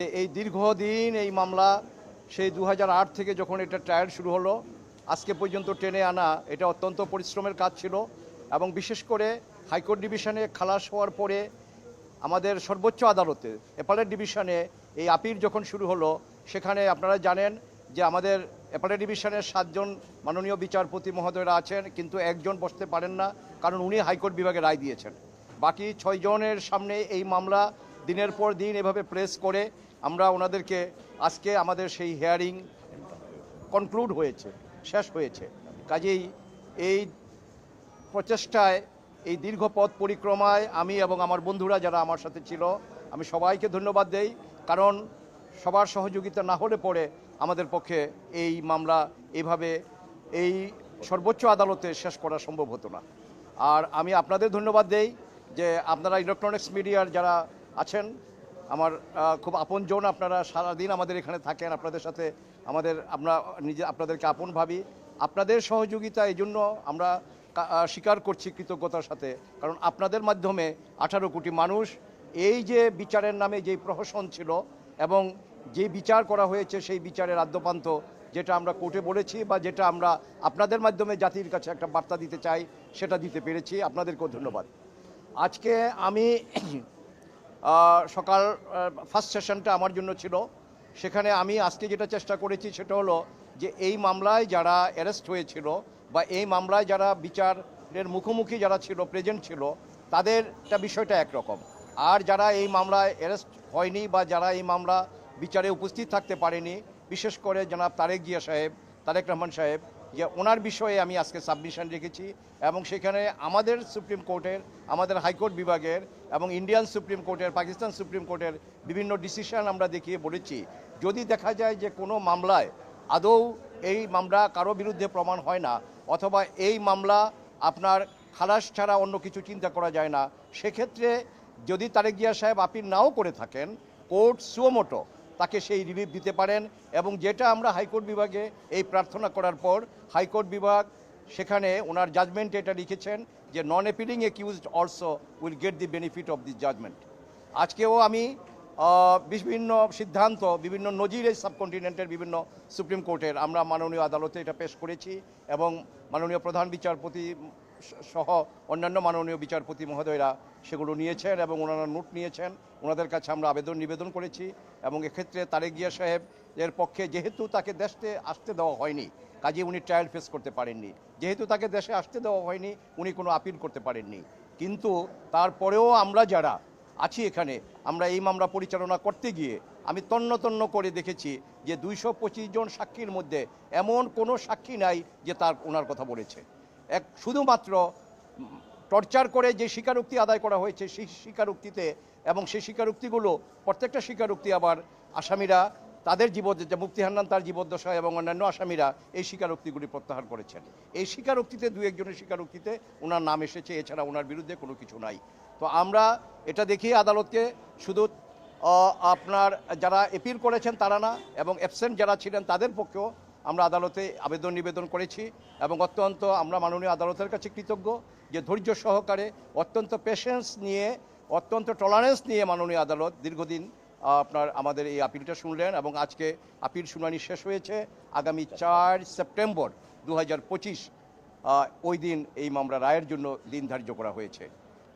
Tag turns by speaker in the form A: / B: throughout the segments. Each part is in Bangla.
A: এই দীর্ঘদিন এই মামলা, সেই দু হাজার আট থেকে যখন এটা ট্রায়াল শুরু হলো, আজকে পর্যন্ত টেনে আনা, এটা অত্যন্ত পরিশ্রমের কাজ ছিল এবং বিশেষ করে হাইকোর্ট ডিভিশনে খালাস হওয়ার পরে আমাদের সর্বোচ্চ আদালতে অ্যাপালেট ডিভিশনে এই আপিল যখন শুরু হলো, সেখানে আপনারা জানেন যে আমাদের অ্যাপালেট ডিভিশনের সাতজন মাননীয় বিচারপতি মহোদয়রা আছেন, কিন্তু একজন বসতে পারেন না, কারণ উনি হাইকোর্ট বিভাগে রায় দিয়েছেন। বাকি ছয়জনের সামনে এই মামলা দিনের পর দিন এভাবে প্রেস করে আমরা ওনাদেরকে আজকে আমাদের সেই হেয়ারিং কনক্লুড হয়েছে, শেষ হয়েছে। কাজেই এই প্রচেষ্টায়, এই দীর্ঘ পথ পরিক্রমায় আমি এবং আমার বন্ধুরা যারা আমার সাথে ছিল, আমি সবাইকে ধন্যবাদ দেই, কারণ সবার সহযোগিতা না হলে পরে আমাদের পক্ষে এই মামলা এইভাবে এই সর্বোচ্চ আদালতে শেষ করা সম্ভব হতো না। আর আমি আপনাদের ধন্যবাদ দেই যে আপনারা ইলেকট্রনিক্স মিডিয়ার যারা আছেন। আমার খুব আপনজন আপনারা সারাদিন আমাদের এখানে থাকেন। আপনাদের সাথে আমাদের, আমরা নিজে, আপনাদেরকে আপন ভাবি। আপনাদের সহযোগিতা এই জন্য আমরা স্বীকার করছি কৃতজ্ঞতার সাথে। কারণ আপনাদের মাধ্যমে আঠারো কোটি মানুষ এই যে বিচারের নামে যেই প্রহসন ছিল এবং যে বিচার করা হয়েছে সেই বিচারের আদ্যপান্ত যেটা আমরা কোর্টে বলেছি বা যেটা আমরা আপনাদের মাধ্যমে জাতির কাছে একটা বার্তা দিতে চাই, সেটা দিতে পেরেছি। আপনাদেরকেও ধন্যবাদ। আজকে আমি সকাল ফার্স্ট সেশনটা আমার জন্য ছিল। সেখানে আমি আজকে যেটা চেষ্টা করেছি সেটা হলো যে এই মামলায় যারা অ্যারেস্ট হয়েছিল বা এই মামলায় যারা বিচারের মুখোমুখি যারা ছিল প্রেজেন্ট ছিল, তাদেরটা বিষয়টা একরকম। আর যারা এই মামলায় অ্যারেস্ট হয়নি বা যারা এই মামলা বিচারে উপস্থিত থাকতে পারেনি, বিশেষ করে জনাব তারেক জিয়া সাহেব, তারেক রহমান সাহেব যে ওনার বিষয়ে আমি আজকে সাবমিশন রেখেছি এবং সেখানে আমাদের সুপ্রিম কোর্টের আমাদের হাইকোর্ট বিভাগের এবং ইন্ডিয়ান সুপ্রিম কোর্টের পাকিস্তান সুপ্রিম কোর্টের বিভিন্ন ডিসিশন আমরা দেখিয়ে বলেছি। যদি দেখা যায় যে কোনো মামলায় আদৌ এই মামলা কারও বিরুদ্ধে প্রমাণ হয় না অথবা এই মামলা আপনার খালাস ছাড়া অন্য কিছু চিন্তা করা যায় না, সেক্ষেত্রে যদি তারেক জিয়া সাহেব আপিল নাও করে থাকেন, কোর্ট সুমোটো তাকে সেই রিলিফ দিতে পারেন এবং যেটা আমরা হাইকোর্ট বিভাগে এই প্রার্থনা করার পর হাইকোর্ট বিভাগ সেখানে ওনার জাজমেন্টে এটা লিখেছেন যে non appealing accused also will get the benefit of this judgment আজকেও আমি বিভিন্ন সিদ্ধান্ত, বিভিন্ন নজির এই সাবকন্টিনেন্টের বিভিন্ন সুপ্রিম কোর্টের আমরা মাননীয় আদালতে এটা পেশ করেছি এবং মাননীয় প্রধান বিচারপতি সহ অন্যান্য মাননীয় বিচারপতি মহোদয়রা সেগুলো নিয়েছেন এবং ওনারা নোট নিয়েছেন। ওনাদের কাছে আমরা আবেদন নিবেদন করেছি এবং এক্ষেত্রে তারেক জিয়া সাহেব এর পক্ষে যেহেতু তাকে দেশে আসতে দেওয়া হয়নি কাজে উনি ট্রায়াল ফেস করতে পারেননি। যেহেতু তাকে দেশে আসতে দেওয়া হয়নি, উনি কোনো আপিল করতে পারেননি। কিন্তু তারপরেও আমরা যারা আছি এখানে, আমরা এই মামলা পরিচালনা করতে গিয়ে আমি তন্ন তন্ন করে দেখেছি যে দুইশো পঁচিশ জন সাক্ষীর মধ্যে এমন কোনো সাক্ষী নাই যে তার, ওনার কথা বলেছে। এক শুধুমাত্র টর্চার করে যে স্বীকারোক্তি আদায় করা হয়েছে সেই স্বীকারোক্তিতে এবং সেই স্বীকারোক্তিগুলো প্রত্যেকটা স্বীকারোক্তি আবার আসামিরা তাদের জীবন যে মুক্তি হান্নান তার জীবদ্দশা এবং অন্যান্য আসামিরা এই স্বীকারোক্তিগুলি প্রত্যাহার করেছেন। এই স্বীকারোক্তিতে দু একজনের স্বীকারোক্তিতে ওনার নাম এসেছে, এছাড়া ওনার বিরুদ্ধে কোনো কিছু নাই। তো আমরা এটা দেখিয়ে আদালতকে শুধু আপনার যারা এপিল করেছেন তারা না, এবং অ্যাবসেন্ট যারা ছিলেন তাদের পক্ষেও আমরা আদালতে আবেদন নিবেদন করেছি এবং অত্যন্ত আমরা মাননীয় আদালতের কাছে কৃতজ্ঞ যে ধৈর্য সহকারে অত্যন্ত পেশেন্স নিয়ে, অত্যন্ত টলারেন্স নিয়ে মাননীয় আদালত দীর্ঘদিন আপনার আমাদের এই আপিলটা শুনলেন এবং আজকে আপিল শুনানি শেষ হয়েছে আগামী চার সেপ্টেম্বর দু হাজার পঁচিশ ওই দিন এই মামলা রায়ের জন্য দিন ধার্য করা হয়েছে।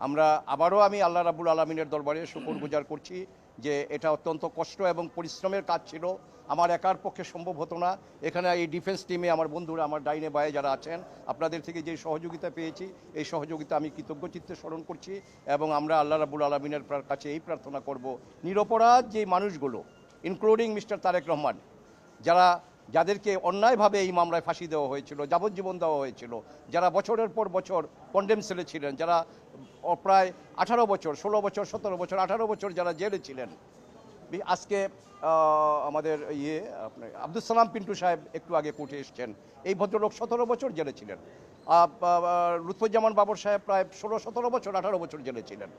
A: আমরা আবারও আমি আল্লাহ রাবুল আলমিনের দরবারে শুকর গুজার করছি। যে এটা অত্যন্ত কষ্ট এবং পরিশ্রমের কাজ ছিল। আমার একার পক্ষে সম্ভব হতো না। এখানে এই ডিফেন্স টিমে আমার বন্ধুরা, আমার ডাইনে বায়ে যারা আছেন, আপনাদের থেকে যে সহযোগিতা পেয়েছি, এই সহযোগিতা আমি কৃতজ্ঞ চিত্তে স্মরণ করছি এবং আমরা আল্লাহ রাবুল আলমিনের কাছে এই প্রার্থনা করব। নিরপরাধ যে মানুষগুলো ইনক্লুডিং মিস্টার তারেক রহমান, যারা যাদেরকে অন্যায়ভাবে এই মামলায় ফাঁসি দেওয়া হয়েছিল, যাবজ্জীবন দেওয়া হয়েছিল, যারা বছরের পর বছর কন্ডেম সেলে ছিলেন, যারা প্রায় আঠারো বছর, ষোলো বছর, সতেরো বছর, আঠারো বছর যারা জেলে ছিলেন। আজকে আমাদের ইয়ে আপনার আব্দুল সালাম পিন্টু সাহেব একটু আগে কোর্টে এসছেন। এই ভদ্রলোক সতেরো বছর জেলে ছিলেন। লুৎফুজ্জামান বাবর সাহেব প্রায় ষোলো, সতেরো বছর, আঠারো বছর জেলে ছিলেন।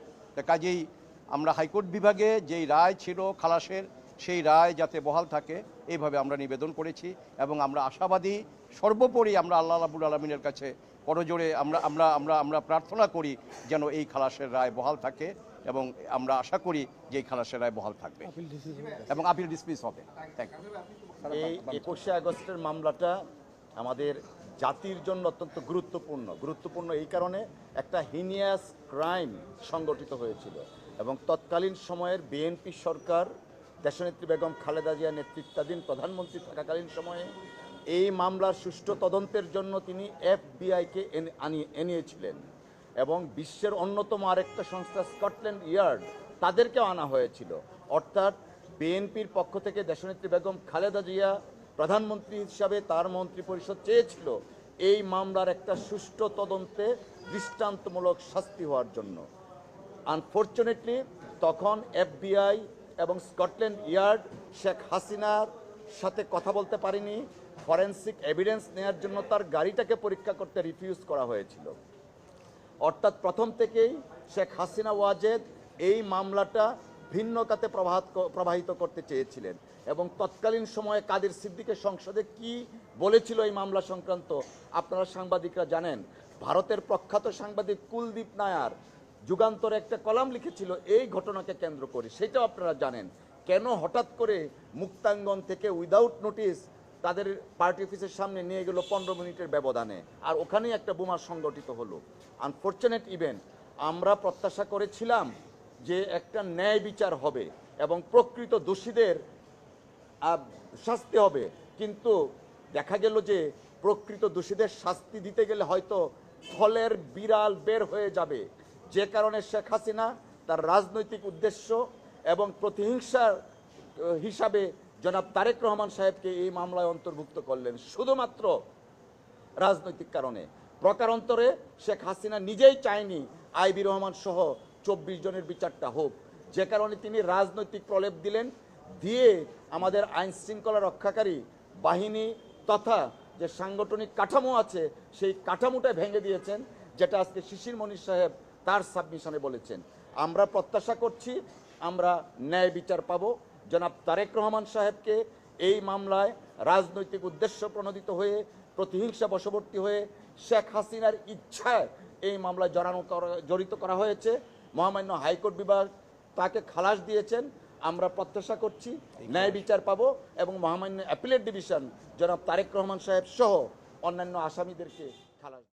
A: কাজেই আমরা হাইকোর্ট বিভাগে যেই রায় ছিল খালাসের সেই রায় যাতে বহাল থাকে এইভাবে আমরা নিবেদন করেছি এবং আমরা আশাবাদী সর্বোপরি আমরা আল্লাহ রাবুল আলমিনের কাছে করজোড়ে আমরা আমরা আমরা আমরা প্রার্থনা করি যেন এই খালাসের রায় বহাল থাকে এবং আমরা আশা করি যে এই খালাসের রায় বহাল থাকবে। এবং আপিল ডিসমিস হবে। থ্যাংক ইউ
B: এই একুশে আগস্টের মামলাটা আমাদের জাতির জন্য অত্যন্ত গুরুত্বপূর্ণ। গুরুত্বপূর্ণ এই কারণে একটা হিনিয়াস ক্রাইম সংগঠিত হয়েছিল এবং তৎকালীন সময়ের বিএনপি সরকার দেশনেত্রী বেগম খালেদা জিয়া নেতৃত্বাধীন প্রধানমন্ত্রী থাকাকালীন সময়ে এই মামলার সুষ্ঠু তদন্তের জন্য তিনি এফবিআইকে আনিয়ে এনেছিলেন এবং বিশ্বের অন্যতম আরেকটা সংস্থা, স্কটল্যান্ড ইয়ার্ড, তাদেরকেও আনা হয়েছিল। অর্থাৎ বিএনপির পক্ষ থেকে দেশনেত্রী বেগম খালেদা জিয়া প্রধানমন্ত্রী হিসাবে তার মন্ত্রী পরিষদ চেয়েছিল এই মামলার একটা সুষ্ঠু তদন্তে দৃষ্টান্তমূলক শাস্তি হওয়ার জন্য। আনফর্চুনেটলি তখন এফবিআই এবং স্কটল্যান্ড ইয়ার্ড শেখ হাসিনার সাথে কথা বলতে পারেনি। ফরেন্সিক এভিডেন্স নেওয়ার জন্য তার গাড়িটাকে পরীক্ষা করতে রিফিউজ করা হয়েছিল। অর্থাৎ প্রথম থেকেই শেখ হাসিনা ওয়াজেদ এই মামলাটা ভিন্ন কাতে প্রভাত প্রবাহিত করতে চেয়েছিলেন এবং তৎকালীন সময়ে কাদের সিদ্দিকের সংসদে কি বলেছিল এই মামলা সংক্রান্ত আপনারা সাংবাদিকরা জানেন। ভারতের প্রখ্যাত সাংবাদিক কুলদীপ নায়ার যুগান্তরে একটা কলাম লিখেছিল, এই ঘটনাকে কেন্দ্র করে। সেটাও আপনারা জানেন। কেন হঠাৎ করে মুক্তাঙ্গন থেকে উইদাউট নোটিস তাদের পার্টি অফিসের সামনে নিয়ে গেল পনেরো মিনিটের ব্যবধানে? আর ওখানেই একটা বোমা সংগঠিত হলো। আনফর্চুনেট ইভেন্ট আমরা প্রত্যাশা করেছিলাম যে একটা ন্যায় বিচার হবে এবং প্রকৃত দোষীদের শাস্তি হবে। কিন্তু দেখা গেল যে প্রকৃত দোষীদের শাস্তি দিতে গেলে হয়তো ফলের বিড়াল বের হয়ে যাবে। যে কারণে শেখ হাসিনা তার রাজনৈতিক উদ্দেশ্য এবং প্রতিহিংসার হিসাবে জনাব তারেক রহমান সাহেবকে এই মামলায় অন্তর্ভুক্ত করলেন শুধুমাত্র রাজনৈতিক কারণে। প্রকারান্তরে শেখ হাসিনা নিজেই চায়নি আইবি রহমান সহ চব্বিশ জনের বিচারটা হোক। যে কারণে তিনি রাজনৈতিক প্রলেপ দিলেন, দিয়ে আমাদের আইন শৃঙ্খলা রক্ষাকারী বাহিনী তথা যে সাংগঠনিক কাঠামো আছে, সেই কাঠামোটা ভেঙে দিয়েছেন, যেটা আজকে শিশির মনির সাহেব তার সাবমিশনে বলেছেন আমরা প্রত্যাশা করছি আমরা ন্যায় বিচার পাবো। জনাব তারেক রহমান সাহেবকে এই মামলায় রাজনৈতিক উদ্দেশ্য প্রণোদিত হয়ে প্রতিহিংসা বশবর্তী হয়ে শেখ হাসিনার ইচ্ছায় এই মামলায় জড়ানো জড়িত করা হয়েছে। মহামান্য হাইকোর্ট বিভাগ তাকে খালাস দিয়েছেন। আমরা প্রত্যাশা করছি ন্যায় বিচার পাবো এবং মহামান্য অ্যাপিলেট ডিভিশন জনাব তারেক রহমান সাহেব সহ অন্যান্য আসামিদেরকে খালাস